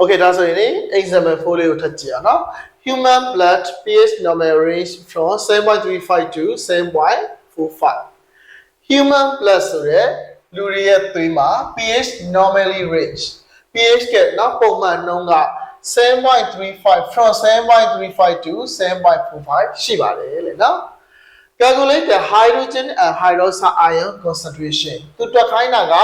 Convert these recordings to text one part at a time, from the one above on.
Okay ဒါဆိုရင်လေ example 4လေးကိုထပ်ကြည့်အောင်နော် human blood pH normal range from 7.35 to 7.45 human blood ဆိုတဲ့လူတွေရဲ့သွေးမှာ pH normally range pH ကနော်ပုံမှန်နှုန်းက7.35 from 7.35 to 7.45ရှိပါတယ်လေနော် calculate the hydrogen and hydroxide ion concentration သူတွက်ခိုင်းတာက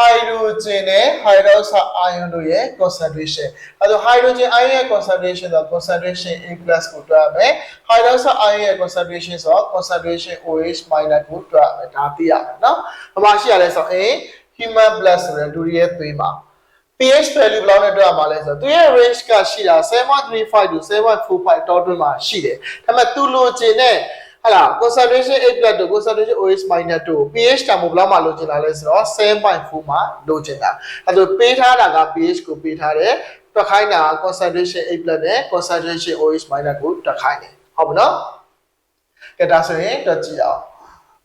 hydrogen နဲ့ hydroxide ion တို့ရဲ့ concentration အဲဒါ hydrogen ion ရဲ့ concentration ဆိုတာ concentration A+ ကိုတွက်ရမယ်။ hydroxide ion ရဲ့ concentration ဆိုတာ concentration OH- ကိုတွက်ရမယ်။ဒါသိရမယ်နော်။ဘာမှရှိရလဲဆိုရင် human blood ဆိုတဲ့ဒုတိယသွေးမှာ pH value ဘယ်လောက်နဲ့တွက်ရမှာလဲဆိုတော့သူရဲ့ range ကရှိတာ7.35 to 7.45 တောတွင်းမှာရှိတယ်။ဒါပေမဲ့သူလိုချင်တဲ့ ဟလာ concentration A+ တို့ concentration OH- တို့ pH တန်ဖိုးဘယ်လောက်မှလိုချင်တာလဲဆိုတော့7.4မှာလိုချင်တာအဲဒါပေးထားတာက pH ကိုပေးထားတယ်တွက်ခိုင်းတာက concentration A+ နဲ့ concentration OH- ကိုတွက်ခိုင်းတယ်ဟုတ်ပြီနော်ကဲဒါဆိုရင်တွက်ကြည့်အောင်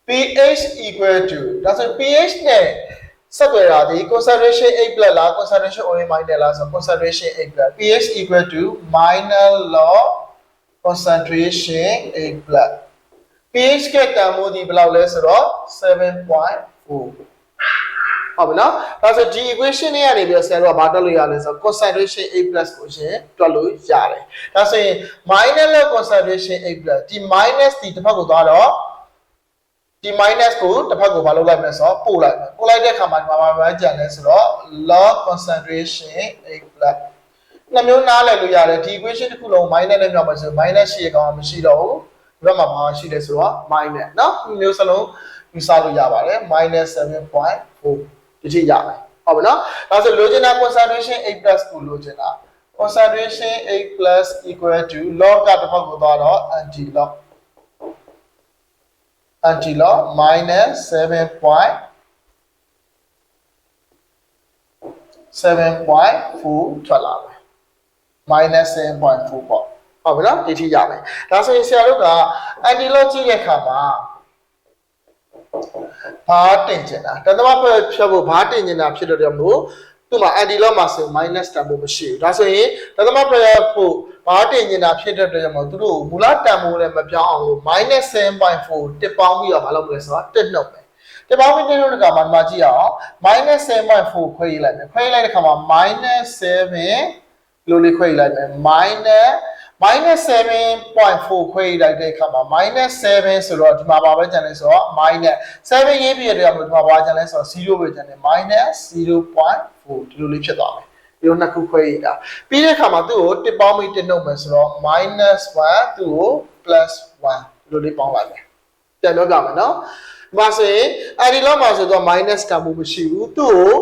pH equal to ဒါဆိုရင် pH နဲ့ဆက်သွယ်တာဒီ concentration 8လား concentration OH- လားဆိုတော့ concentration 8 pH equal to minor log concentration 8 pH ကတန်ဖိုးဒီဘယ်လောက်လဲဆိုတော့7.4ဟုတ်ပြီနော်ဒါဆိုဒီ equation တွေကနေပြီးတော့ဆရာတို့ကဘာတွက်လို့ရလဲဆိုတော့ concentration 8ကိုရှင်တွက်လို့ရတယ်ဒါဆိုရင် minus လောက် concentration 8ဒီ minus ဒီတစ်ဖက်ကိုသွားတော့ဒီ minus ကိုတစ်ဖက်ကိုမလုပ်လိုက်မယ်ဆိုတော့ပို့လိုက်မယ်ပို့လိုက်တဲ့အခါမှာဒီမှာဘာကြံလဲဆိုတော့ log concentration 8နှမျိုးနားလည်လို့ရတယ်ဒီ equation တစ်ခုလုံး minus နဲ့မြောက်ပါဆို minus ရှိရကောင်မရှိတော့ဘူးဒီ ဘက်မှာဘာရှိလဲဆိုတော့ minus เนาะဒီမျိုးစလုံးယူဆလို့ရပါတယ် -7.4 ဒီထိရမယ်ဟုတ်ပြီเนาะဒါဆိုလိုချင်တာ concentration 8 plus ကိုလိုချင်တာ concentration 8 plus equal to log ကတစ်ဖက်ကိုသွားတော့ anti log anti log minus 7. 7.4ထွက်လာမယ် minus 7.4ပေါ့ ဟုတ်ပြီနော်ဒီထိရမယ်ဒါဆိုရင်ဆရာတို့က anti log ကြည့်တဲ့အခါမှာဘာတင်ကျင်တာတသမဖက်ဖြတ်ဖို့ဘာတင်ကျင်တာဖြစ်တော့တယ်မို့သူ့မှာ anti log မှာဆို minus တန်ဖို့မရှိဘူးဒါဆိုရင်တသမဖက်ဖို့ဘာတင်ကျင်တာဖြစ်တဲ့အတွက်ကြောင့်မို့သူတို့မူလတန်ဖိုးနဲ့မပြောင်းအောင်လို့ minus 7.4တစ်ပေါင်းပြီးတော့မလုပ်လဲဆိုတော့တစ်နှုတ်ပဲတပေါင်းပြီးတဲ့ကမှာမကြည့်အောင် minus 7.4ခွဲရေးလိုက်မယ်ခွဲရေးလိုက်တဲ့ခါမှာ minus 7လို့လေးခွဲရေးလိုက်မယ် minus minus 7.4ခွဲရေးလိုက်တဲ့အခါမှာ minus 7ဆိုတော့ဒီမှာပါပဲကျန်လဲဆိုတော့ minus 7ရေးပြည့်တဲ့အခါမှာဒီမှာပါကျန်လဲဆိုတော့0ပဲကျန်တယ် minus 0.4ဒီလိုလေးဖြစ်သွားမယ်ဒီလိုနှစ်ခုခွဲရေးတာပြီးတဲ့အခါမှာသူ့ကိုတစ်ပေါင်းပြီးတစ်နှုတ်မယ်ဆိုတော့ minus 1သူ့ကို plus 1ဒီလိုလေးပေါင်းလိုက်မယ်ပြန်ပြောပြမယ်နော်ဒီမှာဆိုရင်အဲဒီလောက်မှာဆိုတော့ minus တန်ဖို့မရှိဘူးသူ့ကို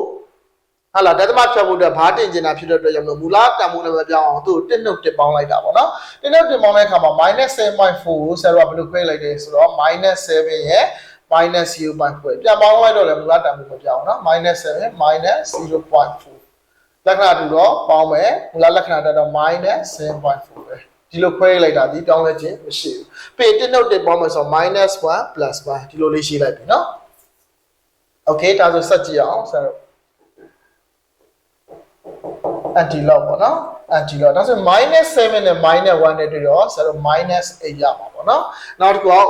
ဟာလာဒသမဖြတ်ဖို့အတွက်ဘာတင်ကျင်တာဖြစ်တဲ့အတွက်ကြောင့်မူလတန်ဖို့လည်းမပြောင်းအောင်သူ့ကိုတစ်နှုတ်တစ်ပေါင်းလိုက်တာပေါ့နော်တစ်နှုတ်တစ်ပေါင်းတဲ့အခါမှာ -7.4 ကိုဆရာတို့ကဘယ်လိုခွဲလိုက်လဲဆိုတော့ -7 ရဲ့ minus 0.4 ပြန်ပေါင်းလိုက်တော့လည်းမူလတန်ဖို့မပြောင်းနော် -7 -0.4 လက္ခဏာတူတော့ပေါင်းမယ်မူလလက္ခဏာတက်တော့ -7.4 ပဲဒီလိုခွဲလိုက်တာဒီပြောင်းလဲခြင်းမရှိဘူးပေတစ်နှုတ်တစ်ပေါင်းမယ်ဆို -1 1 ဒီလိုလေးရှိလိုက်ပြီနော် Okay ဒါဆိုဆက်ကြည့်အောင်ဆရာတို့ anti log ပေါ့နော် anti log ဒါဆို minus 7နဲ့ minus 1နဲ့တွေ့တော့ဆိုတော့ minus 8ရမှာပေါ့နော်နောက်တစ်ခုက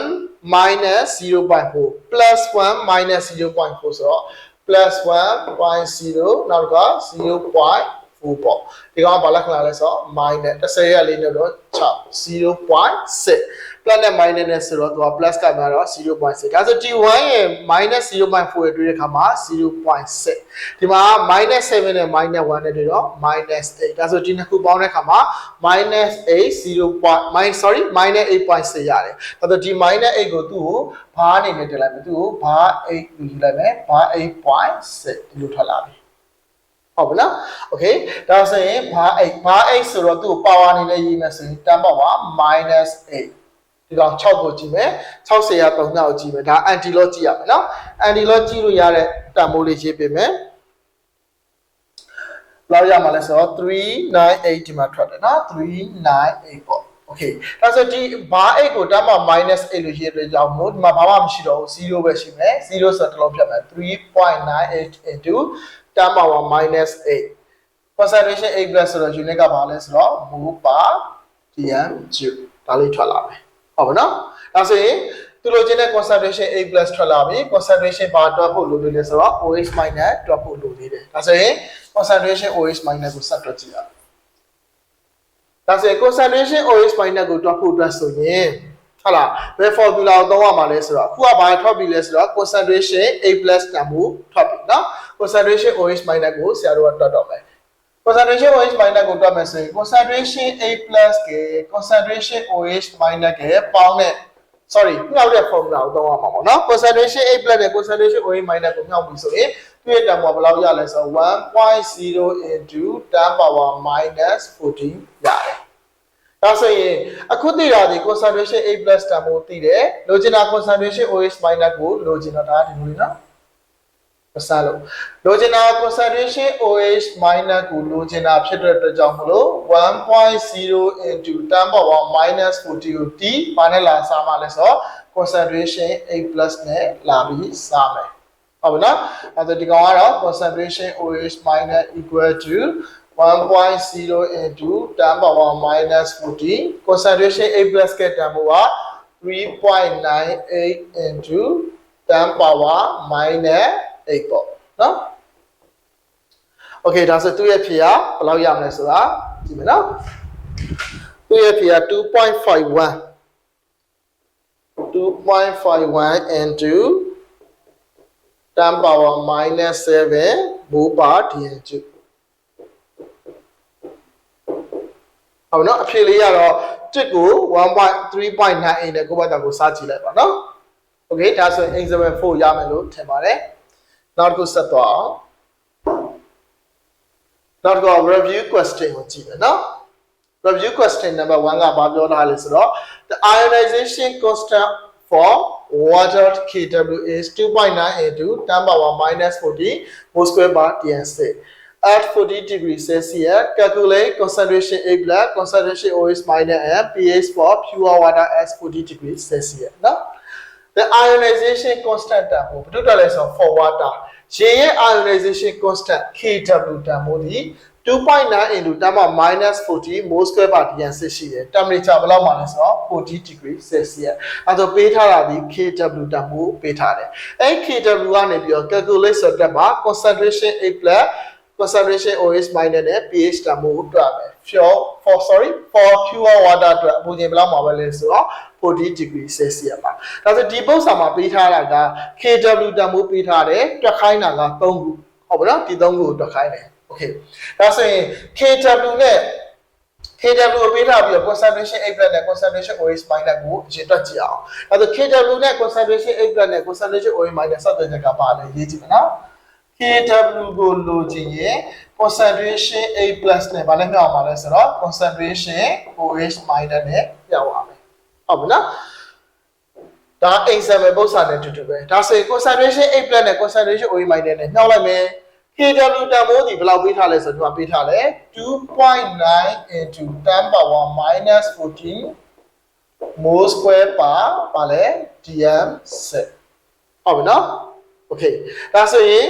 1 minus 0.4 plus 1 minus 0.4ဆိုတော့ plus 1.0နောက်တစ်ခုက0.4ပေါ့ဒီကောင်ကဘာလက္ခဏာလဲဆိုတော့ minus 30ရလေးနဲ့တော့6 0.6 plus နဲ့ minus နဲ့ဆိုတော့သူက plus ကများတော့0.6ဒါဆို t1 ရဲ့ minus 0.4ရဲ့တွေ့တဲ့အခါမှာ0.6ဒီမှာ minus 7နဲ့ minus 1နဲ့တွေ့တော့ minus 8ဒါဆိုဒီနှစ်ခုပေါင်းတဲ့အခါမှာ minus 8 0. minus sorry minus 8.6ရတယ်ဒါဆိုဒီ minus 8ကိုသူ့ကိုဘာအနေနဲ့တင်လိုက်မယ်သူ့ကိုဘာ8လို့ယူလိုက်မယ်ဘာ8.6ဒီလိုထွက်လာပြီဟုတ်ပြီနော်โอเคဒါဆိုရင်ဘာ8ဘာ8ဆိုတော့သူ့ကို power အနေနဲ့ရေးမယ်ဆိုရင်10 power minus 8 ဒီကောင်6ကိုကြည့်မယ်60ရ3နောက်ကြည့်မယ်ဒါ anti load ကြည့်ရမယ်နော် anti load ကြည့်လို့ရတဲ့တန်ဖိုးလေးရေးပေးမယ်လောက်ရမှာလဲဆိုတော့398ဒီမှာထွက်တယ်နော်398ပေါ့ okay ဒါဆိုဒီဘာ8ကိုတမ်းမှာ minus 8လို့ရေးတဲ့ကြောင့်မို့ဒီမှာဘာမှမရှိတော့ဘူး0ပဲရှိမယ်0ဆိုတော့တစ်လုံးဖြတ်မယ်3.98 into တမ်းမှာ minus 8 concentration A+ ဆိုတော့ unit ကဘာလဲဆိုတော့ mole per dm joule ဒါလေးထွက်လာမယ် ဟုတ်ပါနော်ဒါဆိုရင်သူလိုချင်တဲ့ concentration A+ ထွက်လာပြီ concentration ဘာတွက်ဖို့လိုသေးလဲဆိုတော့ OH- တွက်ဖို့လိုသေးတယ်ဒါဆိုရင် concentration OH- ကိုဆက်တွက်ကြည့်ရအောင်ဒါဆိုရင် concentration OH- ကိုတွက်ဖို့အတွက်ဆိုရင်ဟုတ်လားဘယ် formula ကိုသုံးရမှာလဲဆိုတော့အခုကဘာထွက်ပြီလဲဆိုတော့ concentration A+ တန်ဖိုးထွက်ပြီเนาะ concentration OH- ကိုဆရာတို့ကတွက်တော့မယ် concentration OH- ကိုတွက်မယ်ဆိုရင် concentration A+ က concentration OH- ကပေါင်းတဲ့ sorry မြောက်တဲ့ formula ကိုသုံးရမှာပေါ့နော် concentration A+ နဲ့ concentration OH- ကိုမြောက်ပြီဆိုရင်သူ့ရဲ့တန်ဖိုးဘယ်လောက်ရလဲဆိုတော့1.0 into 10 power minus 14ရတယ်ဒါဆိုရင်အခုသိတာဒီ concentration A+ တန်ဖိုးသိတယ်လိုချင်တာ concentration OH- ကိုလိုချင်တော့ဒါဒီလိုနော်မစလို့လို ချင်တာ concentration OH- ကိုလိုချင်တာဖြစ်တဲ့အတွက်ကြောင့်မလို့1.0 into 10 power minus 40ကို t ဘာနဲ့လာစားမှာလဲဆိုတော့ concentration A+ နဲ့လာပြီးစားမယ်ဟုတ်ပြီနော်အဲ့ဒါဒီကောင်ကတော့ concentration OH- equal to 1.0 into 10 power minus 40 concentration A+ ကတန်ဖိုးက3.98 into 10 power minus 8ပေါ့နော် Okay ဒါဆိုသူ့ရဲ့ဖြေကဘယ်လောက်ရမလဲဆိုတာကြည့်မယ်နော်သူ့ရဲ့ဖြေက2.51 2.51 into 10 power minus 7 mole per dm cube ဟုတ်နော်အဖြေလေးရတော့တစ်ကို1.3.98နဲ့ကိုယ့်ဘက်ကကိုစားကြည့်လိုက်ပါနော် Okay ဒါဆိုရင် example 4ရမယ်လို့ထင်ပါတယ် နောက်တစ်ခုဆက်သွားအောင်နောက်တစ်ခု review question ကိုကြည့်မယ်နော် review question number 1ကဘာပြောထားလဲဆိုတော့ the ionization constant for water KW is 2.9 into 10 power minus 40 mole square per dm6 at 40 degrees Celsius calculate concentration A blood concentration OH minus and pH for pure water at 40 degrees Celsius နော် the ionization constant တန်ဖိုးဘယ်လိုတက်လဲဆိုတော့ for water ရေရဲ့ ionization constant KW တန်ဖိုးဒီ2.9 into 10 power minus 40 mole square per dm6 ရှိတယ် temperature ဘယ်လောက်မှလဲဆိုတော့40 degree celsius အဲဒါပေးထားတာဒီ KW တန်ဖိုးပေးထားတယ်အဲ KW ကနေပြီးတော့ calculate ဆိုတဲ့မှာ concentration A plus concentration OH minus နဲ့ pH တန်ဖိုးတွက်မယ် for for sorry for pure water အတွက်အပူချိန်ဘယ်လောက်မှာပဲလဲဆိုတော့40 degree celsius ပါဒါဆိုဒီပုံစံမှာပေးထားတာက KW တန်ဖိုးပေးထားတယ်တွက်ခိုင်းတာက3ခုဟုတ်ပါတော့ဒီ3ခုကိုတွက်ခိုင်းတယ် okay ဒါဆိုရင် KW နဲ့ KW ကိုပေးထားပြီးတော့ concentration A+ နဲ့ concentration OH- ကိုရေတွက်ကြည့်အောင်အဲဒါ KW နဲ့ concentration A+ နဲ့ concentration OH- ဆက်သွယ်ချက်ကပါလဲရေးကြည့်မယ်နော် KW ကိုလိုချင်ရင် concentration A+ နဲ့ဗာလဲမြောက်အောင်ပါလဲဆိုတော့ concentration OH- နဲ့မြောက်အောင်မယ်ဟုတ်ပြီနော်ဒါ example ပုံစံနဲ့တူတူပဲဒါဆိုရင် concentration A+ နဲ့ concentration OH- နဲ့မြောက်လိုက်မယ် KW တန်ဖိုးဒီဘယ်လောက်ပေးထားလဲဆိုတော့ဒီမှာပေးထားလဲ2.9 into 10 power minus 14 mole square per ပါလဲ dm set ဟုတ်ပြီနော် okay ဒါဆိုရင်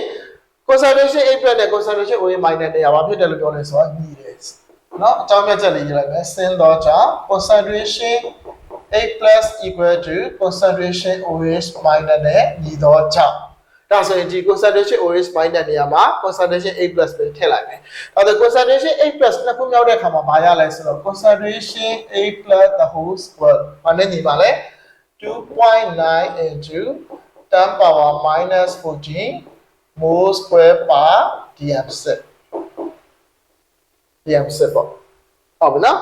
conservation ratio 8 ပြတ်နဲ့ cosine ratio OA minus sin theta plus equal to cosine ratio minus နဲ့ညီတော့ကြောင့်ဒါဆိုရင်ဒီ concentration OH minus နေရာမှာ concentration 8 plus ပဲထည့်လိုက်မယ်။ဒါဆို concentration 8 plus နှစ်ခုမြောက်တဲ့အခါမှာမရလဲဆိုတော့ concentration 8 plus the whole square Two point nine into 10 power minus 14 mole square per dm set dm set ပေါ့ဟုတ်ပြီနော်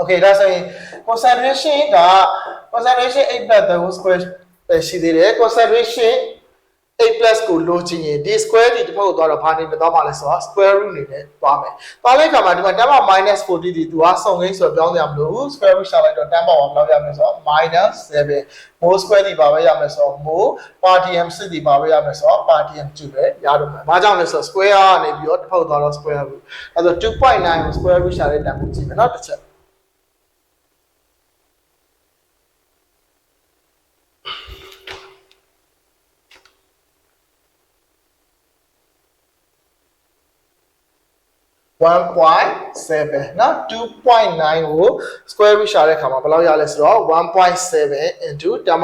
okay ဒါဆိုရင် concentration က concentration 8 plus the whole square ပဲရှိသေးတယ် concentration 8 plus ကိုလိုချင်ရင်ဒီ square ဒီတစ်ဖက်ကိုသွားတော့ဘာနေနဲ့သွားမှာလဲဆိုတော့ square root နေနဲ့သွားမယ်။သွားလိုက်ခါမှာဒီမှာ10 power minus 40 ဒီသူကစုံကိန်းဆိုတော့ပြောင်းရမလို့ square root ရှာလိုက်တော့10 power ဘယ်လောက်ရမလဲဆိုတော့ minus 7 mole square ဒီပါပဲရမယ်ဆိုတော့ mole per dm 6ဒီပါပဲရမယ်ဆိုတော့ per dm 2ပဲရတော့မယ်။ဘာကြောင့်လဲဆိုတော့ square ကနေပြီးတော့တစ်ဖက်သွားတော့ square root အဲဆို2.9ကို square root ရှာတဲ့တန်ဖိုးကြည့်မယ်နော်တစ်ချက် 1.7နော်2.9ကို square root ရှာတဲ့အခါမှာဘယ်လောက်ရလဲဆိုတော့1.7 into 10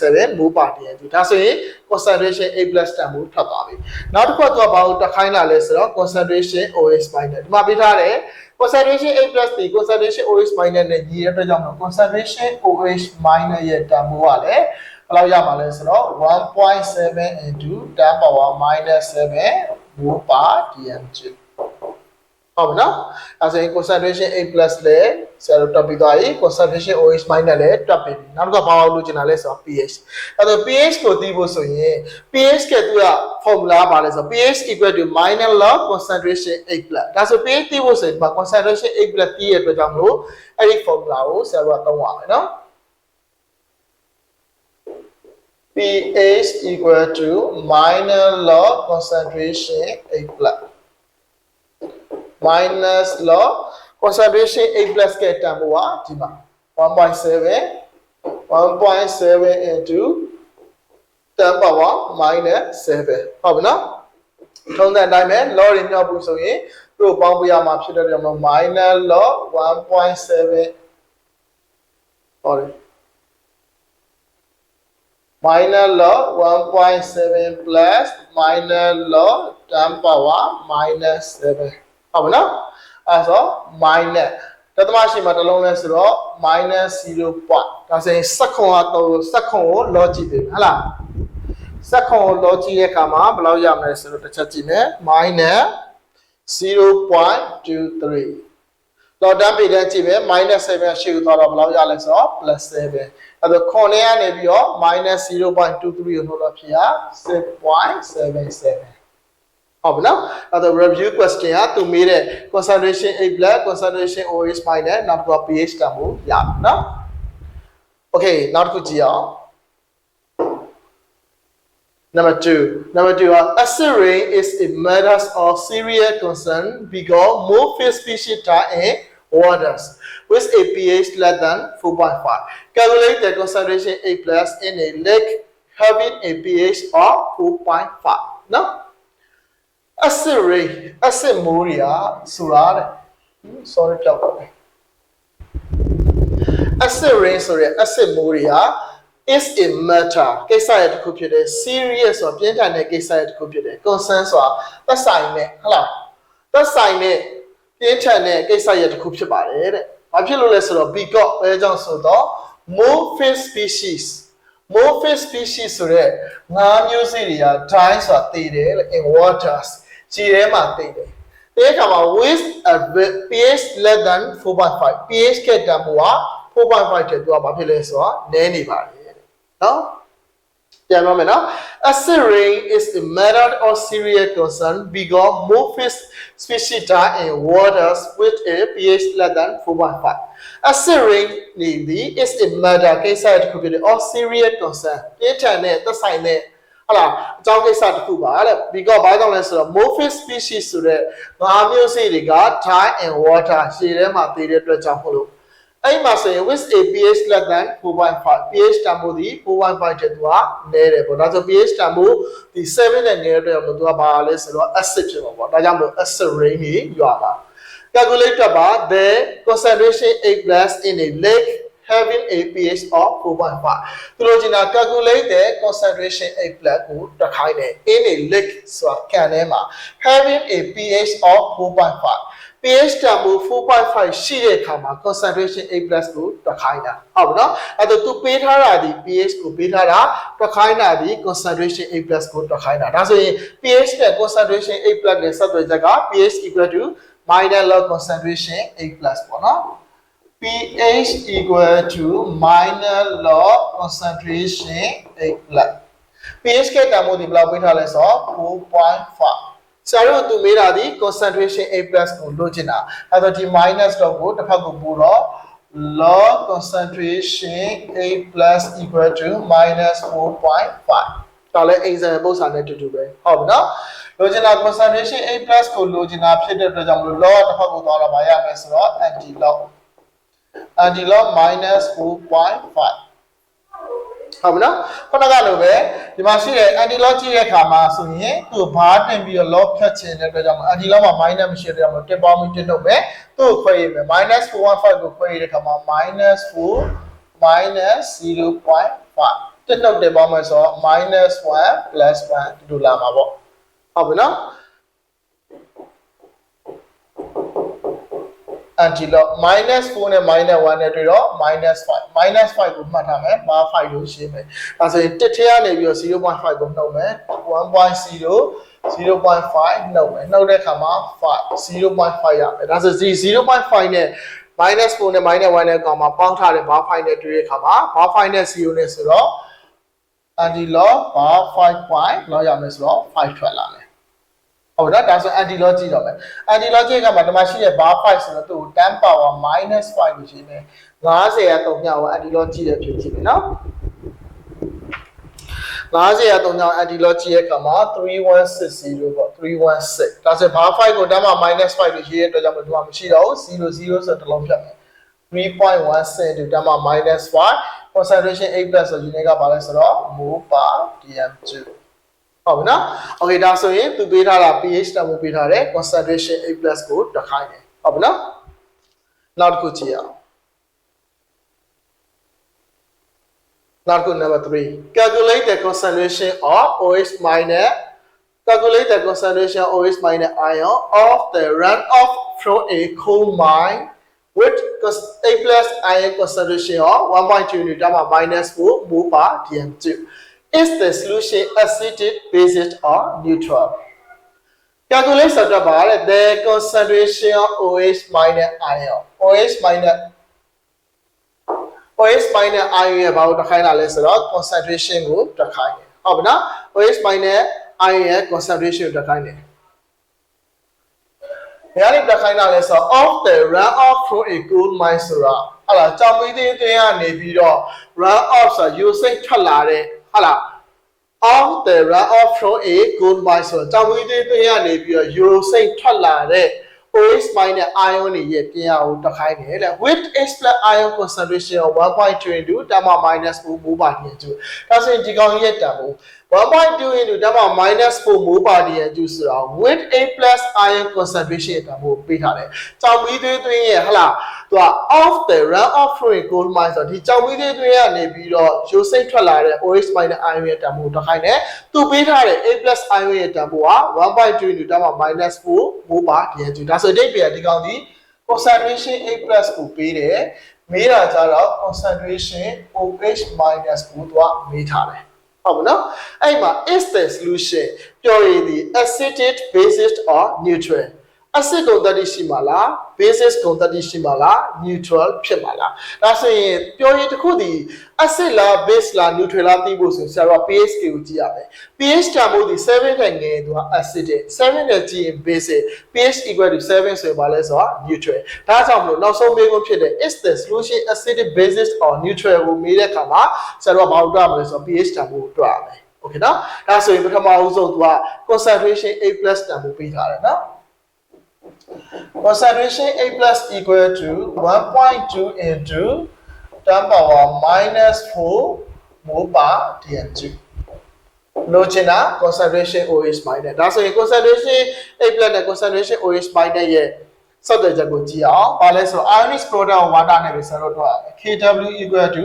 7 mole per day ဒါဆိုရင် concentration A+ တန်ဖိုးထွက်သွားပြီနောက်တစ်ခုကဘာလို့တက်ခိုင်းလာလဲဆိုတော့ concentration OH- နဲ့ဒီမှာပေးထားတယ် concentration A+ ဒီ concentration OH- နဲ့ညီတဲ့အတွက်ကြောင့် concentration OH- ရဲ့တန်ဖိုးကလည်းဘယ်လောက်ရမှာလဲဆိုတော့1.7 into 10 power -7 mole per dm ဖြစ် ဟုတ်ပြီနော်အဲဆိုရင် concentration 8 plus လဲဆရာတို့တွက်ပြီးသွားပြီ concentration OH minus လဲတွက်ပြီးပြီနောက်တစ်ခါဘာလို့လိုချင်တာလဲဆိုတော့ pH အဲဆို pH ကိုသိဖို့ဆိုရင် pH ကသူက formula ပါလဲဆိုတော့ pH equal to minus log concentration 8 plus ဒါဆို pH သိဖို့ဆိုရင်ဒီမှာ concentration 8 plus သိရတဲ့အတွက်ကြောင့်မလို့အဲ့ဒီ formula ကိုဆရာတို့ကသုံးရမယ်နော် pH equal to minus log concentration 8 plus minus log concentration 8 plus ကတန်ဖိုးကဒီမှာ1.7 1.7 into 10 power minus 7ဟုတ်ပြီနော်ထုံးတဲ့အတိုင်းပဲ log ရင်းမြောက်ဘူးဆိုရင်သူ့ကိုပေါင်းပြရမှာဖြစ်တဲ့ကြောင့်မို့ minus log 1.7ဟုတ်တယ် minus log 1.7 plus minus log 10 power minus 7 ဟုတ်ပါနော်အဲဆို minus တသမရှိမှာတစ်လုံးလဲဆိုတော့ minus 0. ဒါဆိုရင်စက္ခုံကတော့စက္ခုံကို log ကြည့်ပြီဟုတ်လားစက္ခုံကို log ကြည့်တဲ့အခါမှာဘယ်လောက်ရမလဲဆိုတော့တစ်ချက်ကြည့်မယ် minus 0.23တော့တန်းပေတန်းကြည့်မယ် minus 7ရှိသွားတော့ဘယ်လောက်ရလဲဆိုတော့ plus 7အဲ့တော့ခွန်လေးကနေပြီးတော့ minus 0.23ကိုနှုတ်တော့ဖြစ်ရ6.77 ဟုတ်ပြီနော်အဲ့တော့ review question ကသူမေးတဲ့ concentration 8 blood concentration OH minus နောက်တစ်ခုက pH တန်ဖို့ရပါနော် okay နောက်တစ်ခုကြည့်အောင် Number two, number two, uh, acid rain is a matter of serious concern because more fish species die in waters with a pH less than 4.5. Calculate the concentration A plus in a lake having a pH of 4.5. No? Acid rain, acid moria, surare. Sorry, ပြောက်ပါမယ် acid rain ဆိုရဲ acid moria is a matter ကိစ္စရဲ့တစ်ခုဖြစ်တယ် serious ဆိုပြင်းထန်တဲ့ကိစ္စရဲ့တစ်ခုဖြစ်တယ် concern ဆိုတာသက်ဆိုင်တဲ့ဟုတ်လားသက်ဆိုင်တဲ့ပြင်းထန်တဲ့ကိစ္စရဲ့တစ်ခုဖြစ်ပါတယ်တဲ့။ဘာဖြစ်လို့လဲဆိုတော့ because အဲကြောင့်ဆိုတော့ more fish species more fish species ဆိုတဲ့ငါးမျိုးစိတွေက die ဆိုတာတည်တယ်လေ in waters ခြေထဲမှာတည်တယ်။တဲ့အခါမှာ with a pH less than 4.5 pH ကတန်ဖိုးက4.5တဲ့သူကဘာဖြစ်လဲဆိုတော့နည်းနေပါတယ်နော်ပြန်ပါမယ်နော် acid rain is a matter of serious concern because most fish species die in waters with a pH less than 4.5 acid rain နေသည် is a matter ကိစ္စတစ်ခုဖြစ်တယ် of serious concern ပြင်းထန်တဲ့သက်ဆိုင်တဲ့ ဟလာအကြောင်းကိစ္စတစ်ခုပါတဲ့ because ဘာကြောင့်လဲဆိုတော့ most fish species ဆိုတဲ့ငါးမျိုးစိတွေက die in water ရှည်ထဲမှာတည်တဲ့အတွက်ကြောင့်မလို့အဲ့မှာဆိုရင် with a pH less than 4.5 pH တန်ဖိုးဒီ4.5တဲ့သူကနည်းတယ်ပေါ့ဒါဆို pH တန်ဖိုးဒီ7နဲ့နည်းတဲ့အတွက်သူကဘာလဲဆိုတော့ acid ဖြစ်မှာပေါ့ဒါကြောင့်မို့ acid rain ကြီးရွာတာ calculate ပါ the concentration 8 plus in a lake having a pH of 4.5သူတို့ကျင်တာ calculate the concentration 8 plus ကိုတခိုင်းတယ် in a lake ဆိုတာကန်ထဲမှာ having a pH of 4.5 pH တန်ဖိုး4.5ရှိတဲ့အခါမှာ concentration 8 plus ကိုတွက်ခိုင်းတာဟုတ်ပြီနော်အဲ့တော့သူပေးထားတာဒီ pH ကိုပေးထားတာတွက်ခိုင်းတာဒီ concentration 8 plus ကိုတွက်ခိုင်းတာဒါဆိုရင် pH နဲ့ concentration 8 plus နဲ့ဆက်သွယ်ချက်က pH equal to minus log concentration 8 plus ပေါ့နော် pH equal to minus log concentration 8 plus pH ကတန်ဖိုးဒီဘယ်လောက်ပေးထားလဲဆိုတော့4.5ဆရာတို့သူမေးတာဒီ concentration A+ ကိုလိုချင်တာအဲ့တော့ဒီ minus တော့ကိုတစ်ဖက်ကိုပို့တော့ log concentration A+ equal to minus 4.5ဒါလည်း example ပုံစံနဲ့တူတူပဲဟုတ်ပြီနော်လိုချင်တာ concentration A+ ကိုလိုချင်တာဖြစ်တဲ့အတွက်ကြောင့်မလို့ log တစ်ဖက်ကိုသွားတော့မရမယ်ဆိုတော့ anti log anti log minus 4.5ဟုတ်ပြီနော်ခုနကလိုပဲဒီမှာရှိတဲ့ anti log ကြည့်တဲ့အခါမှာဆိုရင်သူ့ဘာတင်ပြီးတော့ log ဖြတ်ချင်တဲ့အတွက်ကြောင့် anti log မှာ minus မရှိတဲ့အတွက်ကြောင့်တင်ပေါင်းပြီးတင်တော့မယ်သူ့ကိုခွဲရမယ် minus 415ကိုခွဲရတဲ့အခါမှာ minus 4 minus 0.5တက်တော့တင်ပေါင်းမယ်ဆိုတော့ minus 1 plus 1ဒီလိုလာမှာပေါ့ဟုတ်ပြီနော် anti log minus 4နဲ့ minus 1နဲ့တွေ့တော့ minus 5 minus 5ကိုမှတ်ထားမယ်ဘာ5လို့ရှင်းမယ်အဲဆိုရင်တစ်ထည့်ရနေပြီးတော့0.5ကိုနှုတ်မယ်1.0 0.5နှုတ်မယ်နှုတ်တဲ့အခါမှာ5 0.5ရမယ်ဒါဆိုဒီ0.5နဲ့ minus 4နဲ့ minus 1နဲ့ကောင်မှာပေါင်းထားတဲ့ဘာ5နဲ့တွေ့တဲ့အခါမှာဘာ5နဲ့0နဲ့ဆိုတော့ anti log ဘာ5.5လောက်ရမယ်ဆိုတော့5ထွက်လာမယ် ဟုတ်နော်ဒါဆို anti log ကြည့်တော့မယ် anti log ကြည့်ကမှာဒီမှာရှိတဲ့ bar 5ဆိုတော့သူ့ကို10 power minus 5လို့ရှိနေ50ရ3ညောင်း anti log ကြည့်ရဖြစ်ကြည့်မယ်နော်50ရ3ညောင်း anti log ကြည့်ရကမှာ3160ပေါ့316ဒါဆို bar 5ကို10 power minus 5လို့ရေးရတဲ့အတွက်ကြောင့်ဒီမှာမရှိတော့ဘူး0 0ဆိုတော့တစ်လုံးဖြတ်မယ်3.16 to 10 power minus 5 concentration 8 plus ဆိုယူနစ်ကပါလဲဆိုတော့ mole per dm2 ဟုတ်ပြီနော်။ Okay ဒါဆိုရင်သူပေးထားတာ pH တန်ဖိုးပေးထားတယ် concentration 8+ ကိုတခိုင်းတယ်။ဟုတ်ပြီနော်။နောက်တစ်ခုကြည့်ရအောင်။နောက်တစ်ခု number 3 calculate the concentration of OH minus calculate the concentration of OH minus ion of the runoff from a coal mine with A plus ion concentration of 1.2 Newton per minus 4 mole per dm2 is the solution acidic basic or neutral calculate ဆိုတော့ပါလေ the concentration of OH minus ion OH minus OH minus ion ရဲ့ဘာလို့တခိုင်းတာလဲဆိုတော့ concentration ကိုတခိုင်းတယ်ဟုတ်ပြီနော် OH minus ion ရဲ့ concentration ကိုတခိုင်းတယ်ဘယ်ကနေတခိုင်းတာလဲဆိုတော့ off the run off from a gold mine ဆိုတာဟာလာကြောင်မီးသေးသေးကနေပြီးတော့ run off ဆိုတာယူစိတ်ထွက်လာတဲ့ ဟာလာ off the run off from a gold mine ဆိုတော့ကြောင်မီးသေးသေးကနေပြီးတော့ယူစိတ်ထွက်လာတဲ့ OH minus ion တွေရဲ့ပြင်အားကိုတခိုင်းတယ်လေ with H plus ion concentration of 1.2 into 10 minus 4 mole per dm2 ဒါဆိုရင်ဒီကောင်ရဲ့တန်ဖိုး 1.2 into 10 minus 4 mole per dm2 ဆိုတော့ with A plus ion concentration ရဲ့တန်ဖိုးပေးထားတယ်ကြောင်မီးသွေးသွင်းရဲ့ဟလာသူက off the run off from a gold mine ဆိုတော့ဒီကြောင်မီးသွေးသွင်းကနေပြီးတော့ရိုးစိတ်ထွက်လာတဲ့ OH minus ion ရဲ့တန်ဖိုးတခိုင်းတယ်သူပေးထားတဲ့ A plus ion ရဲ့တန်ဖိုးက1.2 into 10 minus 4 mole per dm2 ဒါဆိုအဓိပ္ပာယ်ဒီကောင်ဒီ concentration A plus ကိုပေးတယ်မေးတာကြတော့ concentration OH minus ကိုသူကမေးထားတယ် ဟုတ်ပါနော်အဲ့မှာ is the solution ပြောရည်ဒီ acidic basic or neutral asset ကုန်တတိရှိမှာလား basis ကုန်တတိရှိမှာလား neutral ဖြစ်မှာလားဒါဆိုရင်ပြောရင်တစ်ခုဒီ asset လား base လား neutral လားသိဖို့ဆိုရင်ဆရာတို့ PHK ကိုကြည့်ရမယ် PH တန်ဖိုးဒီ7နဲ့ငယ်သူက asset တဲ့7နဲ့ကြည့်ရင် base PH equal to 7ဆိုပါလဲဆိုတာ neutral ဒါကြောင့်မလို့နောက်ဆုံးမေးခွန်းဖြစ်တဲ့ is the solution acidic basis or neutral ကိုမေးတဲ့အခါမှာဆရာတို့ကဘာလို့တွားမလဲဆိုတော့ pH တန်ဖိုးတွားရမယ် okay နော်ဒါဆိုရင်ပထမအဦးဆုံးသူက concentration A+ တန်ဖိုးပေးထားတယ်နော် concentration A plus equal to 1.2 into 10 power minus 4 mole per dm2 လိုချင်တာ concentration OH minus ဒါဆိုရင် concentration A plus နဲ့ concentration OH minus ရဲ့ဆက်သွယ်ချက်ကိုကြည့်အောင်။ဘာလဲဆိုတော့ ionic product of water နဲ့ပဲဆက်တော့တော့ KW equal to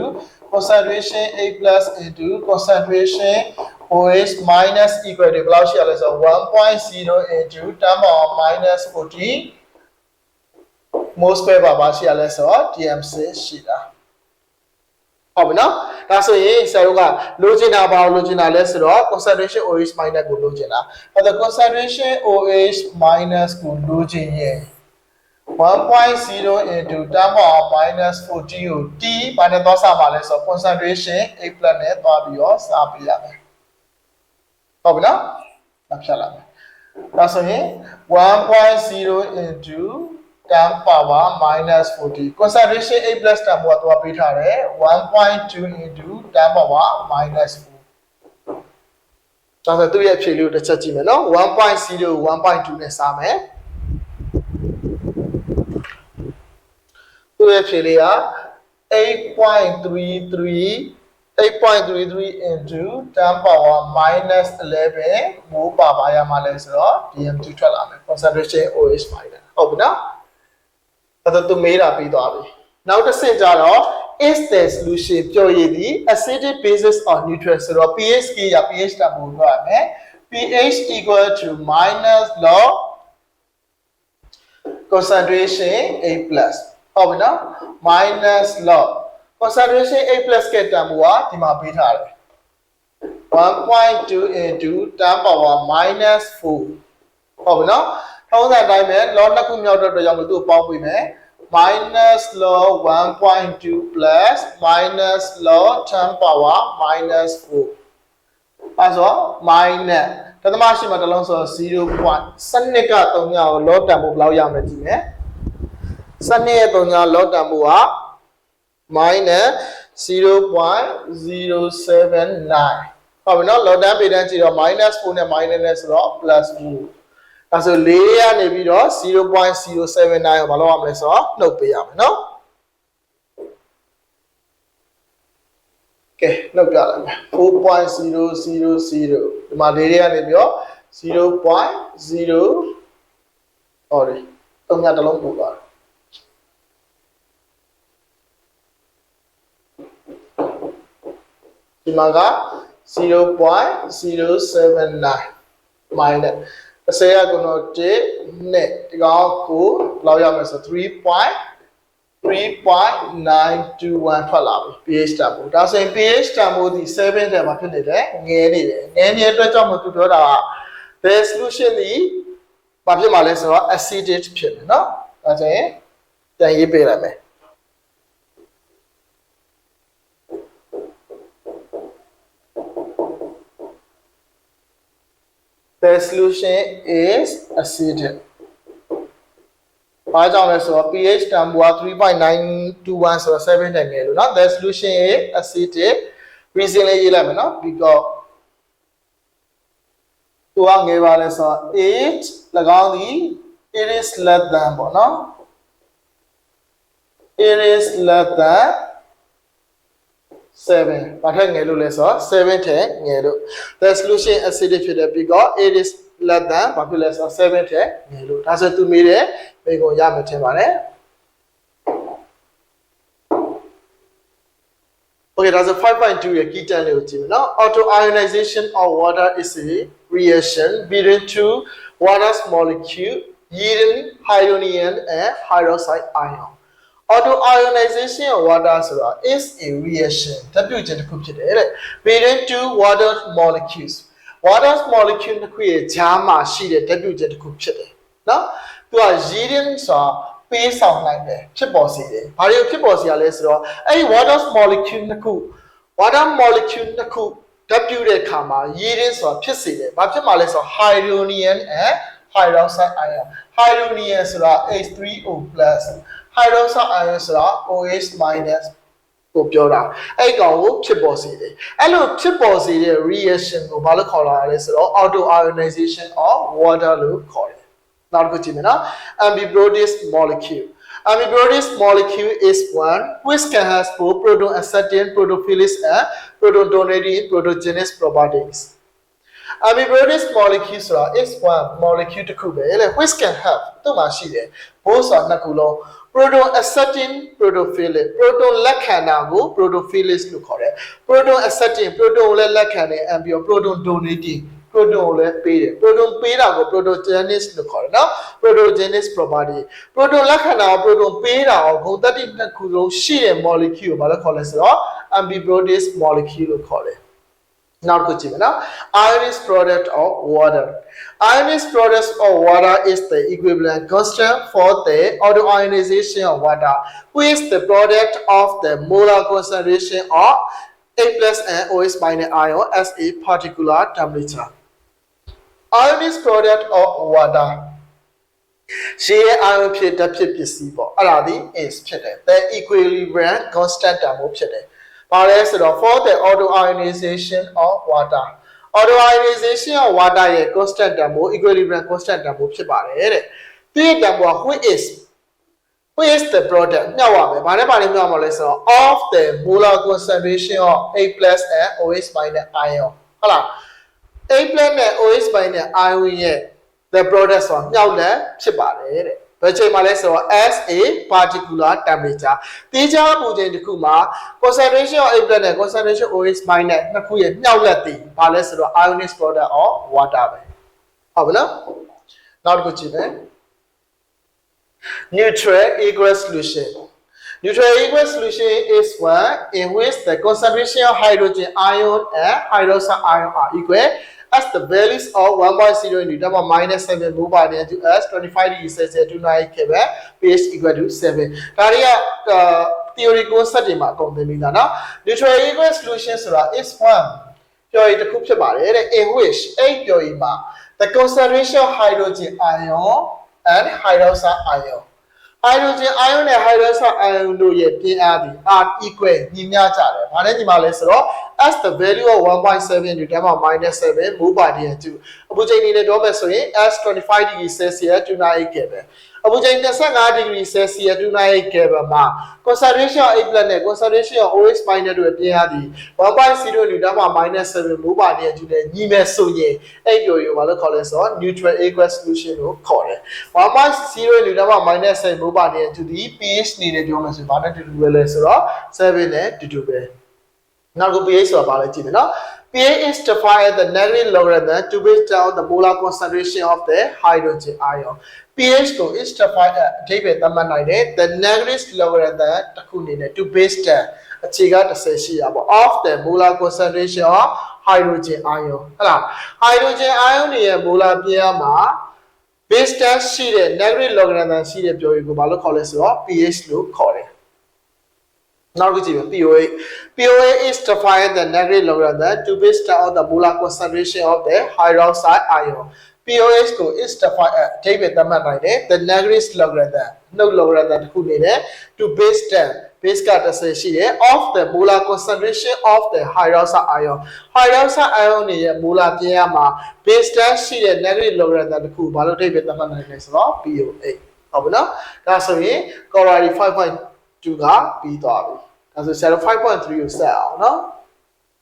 concentration A plus into concentration OH minus equal to ဘယ်လောက်ရှိရလဲဆိုတော့1.0 into 10 power minus 40 most square ပါပါရှိရလဲဆိုတော့ DM6 ရှိတာဟုတ်ပြီနော်ဒါဆိုရင်ဆရာတို့ကလိုချင်တာဘာလို့လိုချင်တာလဲဆိုတော့ concentration OH minus ကိုလိုချင်တာအဲ့တော့ concentration OH minus ကိုလိုချင်ရင်1.0 into 10 power minus 40ကို t ဘာနဲ့သွားစပါလဲဆိုတော့ concentration A plus နဲ့သွားပြီးတော့စပေးရမယ် ဟုတ်ပြီနော်နောက်ဖြတ်လာမယ်ဒါဆိုရင်1.0 into 10 power minus 40 concentration A plus တန်ဖိုးကတော့ပေးထားတယ်1.2 into 10 power minus 4ဒါဆိုသူ့ရဲ့ဖြေလေးကိုတစ်ချက်ကြည့်မယ်နော်1.0 1.2နဲ့စားမယ်သူ့ရဲ့ဖြေလေးက8.33 8.33 into 10 power minus 11မိုးပါပါရမှာလဲဆိုတော့ DM2 ထွက်လာမယ် concentration OH minus ဟုတ်ပြီနော်အဲ့တော့သူမေးတာပြီးသွားပြီနောက်တစ်ဆင့်ကြတော့ is the solution ပြောရည်သည် acidic basis or neutral ဆိုတော့ pH ကြီးရ pH တန်ဖိုးပြောရမယ် pH equal to minus log concentration A plus ဟုတ်ပြီနော် minus log concentration A plus ကတန်ဖိုးကဒီမှာပေးထားတယ်1.2 into 10 power minus 4ဟုတ်ပြီနော်ထုံးစံအတိုင်းပဲ log နှစ်ခုမြောက်တဲ့အတွက်ကြောင့်လို့သူ့ကိုပေါင်းပေးမယ် minus log 1.2 plus minus log 10 power minus 4အဲဆို minus တသမရှိမှတစ်လုံးဆို 0. စနစ်က3ညကို log တန်ဖို့ဘယ်လောက်ရမလဲကြည့်မယ်စနစ်ရဲ့3ည log တန်ဖို့က minus 0.079ဟုတ်ပြီနော် log တန်ပေတန်းကြည့်တော့ minus 4နဲ့ minus နဲ့ဆိုတော့ plus 4အဲဆို4ကနေပြီးတော့0.079ကိုမလုပ်ရမလဲဆိုတော့နှုတ်ပေးရမယ်နော်ကဲနှုတ်ပြလိုက်မယ်4.000ဒီမှာ4တွေကနေပြီးတော့0.0 sorry တုံးညတစ်လုံးပို့သွားတယ် ဒီမှာက0.079 minus အစေရကတော့1နဲ့ဒီကောင်ကိုဘယ်လောက်ရမလဲဆို3.3.921ထွက်လာပြီ pH တန်ဖိုးဒါဆိုရင် pH တန်ဖိုးဒီ7တဲ့မှာဖြစ်နေတယ်ငယ်နေတယ်ငယ်နေတဲ့အတွက်ကြောင့်မို့သူပြောတာက the solution ဒီဘာဖြစ်မှာလဲဆိုတော့ acidic ဖြစ်မယ်เนาะဒါဆိုရင်ပြန်ရေးပေးလိုက်မယ် the solution is acidic ဘာကြောင့်လဲဆိုတော့ pH တန်ဖိုးက3.921ဆိုတော့7တန်ငယ်လို့เนาะ the solution is acidic reason လေးရေးလိုက်မယ်เนาะ because သူကငယ်ပါလဲဆိုတော့8၎င်းဒီ it is less than ပေါ့เนาะ it is less than 7ဘာထက်ငယ်လို့လဲဆိုတော့7ထက်ငယ်လို့ the solution acidic ဖြစ်တယ် because it is less than ဘာဖြစ်လဲဆိုတော့7ထက်ငယ်လို့ဒါဆိုသူမေးတယ်မေးကုန်ရမယ်ထင်ပါတယ် Okay ဒါဆို5.2 ရဲ့ key term လေးကိုကြည့်မယ်နော် auto ionization of water is a reaction between two water's molecule yielding hydrogen and hydroxide ion auto ionization of water ဆိုတာ is a reaction တပြုတ်ခြင်းတစ်ခုဖြစ်တယ်တဲ့ between two water molecules water molecule တစ်ခုရဲ့ကြားမှာရှိတဲ့တပြုတ်ခြင်းတစ်ခုဖြစ်တယ်နော်သူက yielding ဆိုတာပေးဆောင်နိုင်တယ်ဖြစ်ပေါ်စေတယ်။ဘာလို့ဖြစ်ပေါ်စေရလဲဆိုတော့အဲ့ဒီ water molecule တစ်ခု water molecule တစ်ခုဓာတ်ပြုတဲ့အခါမှာ yielding ဆိုတာဖြစ်စေတယ်။ဘာဖြစ်မှာလဲဆိုတော့ hydrogen and hydroxide ion hydrogen ဆိုတာ H3O+ hydroxide ion ဆိုတာ OH- ကိုပြောတာအဲ့ကောင်ကိုဖြစ်ပေါ်စေတယ်အဲ့လိုဖြစ်ပေါ်စေတဲ့ reaction ကိုဘာလို့ခေါ်လာရလဲဆိုတော့ auto ionization of water လို့ခေါ်တယ်နောက်တစ်ခုကြည့်မယ်နော် ambiguous molecule ambiguous molecule is one which can has both proton and certain protophilic and proton donating protogenous properties ambiguous molecule ဆိုတာ is one molecule တစ်ခုပဲလေ which can have သူ့မှာရှိတယ် both ဆိုတာနှစ်ခုလုံး proton accepting protophilic proton လက်ခံတာကို protophilic လို့ခေါ်တယ် proton accepting proton ကိုလည်းလက်ခံတယ် and ပြီးတော့ proton donating proton ကိုလည်းပေးတယ် proton ပေးတာကို protogenesis လို့ခေါ်တယ်နော် protogenesis property proton လက်ခံတာကို proton ပေးတာကိုဂုဏ်သတ္တိနှစ်ခုလုံးရှိတဲ့ molecule ကိုဘာလို့ခေါ်လဲဆိုတော့ ambiguous molecule လို့ခေါ်တယ် နောက်တစ်ခုကြည့်မယ်နော် ionized product of water ionized product of water is the equivalent constant for the autoionization of water which is the product of the molar concentration of A plus and OH minus ion as a particular temperature ionized product of water ရှေးအာရုံဖြစ်တတ်ဖြစ်ပစ္စည်းပေါ့အဲ့ဒါဒီ is ဖြစ်တယ် the equilibrium constant တန်ဖိုးဖြစ်တယ် ဘာလဲဆိုတော့ for the auto ionization of water auto ionization of water ရဲ့ constant တန်ဖိုး equilibrium constant တန်ဖိုးဖြစ်ပါတယ်တဲ့သူရဲ့တန်ဖိုးက which is What is the product မြောက်ရမယ်။ဘာနဲ့ဘာနဲ့မြောက်မှာလဲဆိုတော့ of the molar concentration of A plus and OH minus ion ဟုတ်လား A plus နဲ့ OH minus ion ရဲ့ the product ဆိုတာမြောက်လက်ဖြစ်ပါတယ်တဲ့။ ဘယ်ချိန်မှာလဲဆိုတော့ as a particular temperature တေးခြားပူချိန်တစ်ခုမှာ concentration of A plus နဲ့ concentration OH minus နှစ်ခုရဲ့မြောက်လက်တည်ဘာလဲဆိုတော့ ionic product of water ပဲ။ဟုတ်ပြီနော်။နောက်တစ်ခုကြည့်မယ်။ neutral aqueous solution. Neutral aqueous solution is one in which the concentration of hydrogen ion and hydrogen ion are equal as the values of 1.0 into 10 power minus 7 move by into as 25 degrees Celsius to 9 Kelvin pH equal to 7ဒါတွေကအာ theory concept တွေမှာအကုန်သင်ပြီးသားเนาะ neutral aqueous solution ဆိုတာ is one ပြောရည်တစ်ခုဖြစ်ပါတယ်တဲ့ in which အဲ့ပြောရည်မှာ the concentration of hydrogen ion and hydrogen ion hydrogen ion နဲ့ hydrogen ion တို့ရဲ့ပြင်းအားသည် are equal ညီမျှကြတယ်။ဘာနဲ့ညီမလဲဆိုတော့ as the value of 1.7 into 10 power minus 7 move by dn2 အပူချိန်အနေနဲ့ပြောမယ်ဆိုရင် as 25 degree celsius to 9 kelvin အပူချိန်25 degree celsius to 9 kelvin မှာ concentration of A plus နဲ့ concentration of OH minus တို့ရဲ့ပြင်းအားသည်1.0 into 10 power minus 7 move by dn2 နဲ့ညီမယ်ဆိုရင်အဲ့ပြောရဘာလို့ခေါ်လဲဆိုတော့ neutral aqueous solution ကိုခေါ်တယ်1.0 into 10 power minus 7 move by dn2 ဒီ pH အနေနဲ့ပြောမယ်ဆိုရင်ဘာနဲ့တူတူပဲလဲဆိုတော့7နဲ့တူတူပဲနောက်တစ်ခု pH ဆိုတာဘာလဲကြည့်မယ်နော် pH is defined as the negative logarithm to base down the molar concentration of the hydrogen ion pH ကို is defined as အဓိပ္ပာယ်သတ်မှတ်နိုင်တယ် the negative logarithm တစ်ခုအနေနဲ့ to base down အခြေက30ရှိရပါ of the molar concentration of hydrogen ion ဟုတ်လား hydrogen ion တွေရဲ့ molar ပြင်းအားမှာ base 10ရှိတဲ့ negative logarithm ရှိတဲ့ပြောရည်ကိုဘာလို့ခေါ်လဲဆိုတော့ pH လို့ခေါ်တယ်နောက်တစ်ခုကြည့်မယ် POA POA is defined the negative logarithm to base down the molar concentration of the hydroxide ion POH ကို is defined အဓိပ္ပာယ်သတ်မှတ်နိုင်တယ် the negative logarithm နှုတ် logarithm တစ်ခုအနေနဲ့ to base 10 base က30ရှိတယ် of the molar concentration of the hydroxide ion hydroxide ion တွေရဲ့ molar ပြင်းအားမှာ base 10ရှိတဲ့ negative logarithm တစ်ခုဘာလို့အဓိပ္ပာယ်သတ်မှတ်နိုင်လဲဆိုတော့ POH ဟုတ်ပြီနော်ဒါဆိုရင် Corari 5.2ကပြီးသွားပြီဒါဆိုဆရာတို့5.3ကိုဆက်အောင်နော်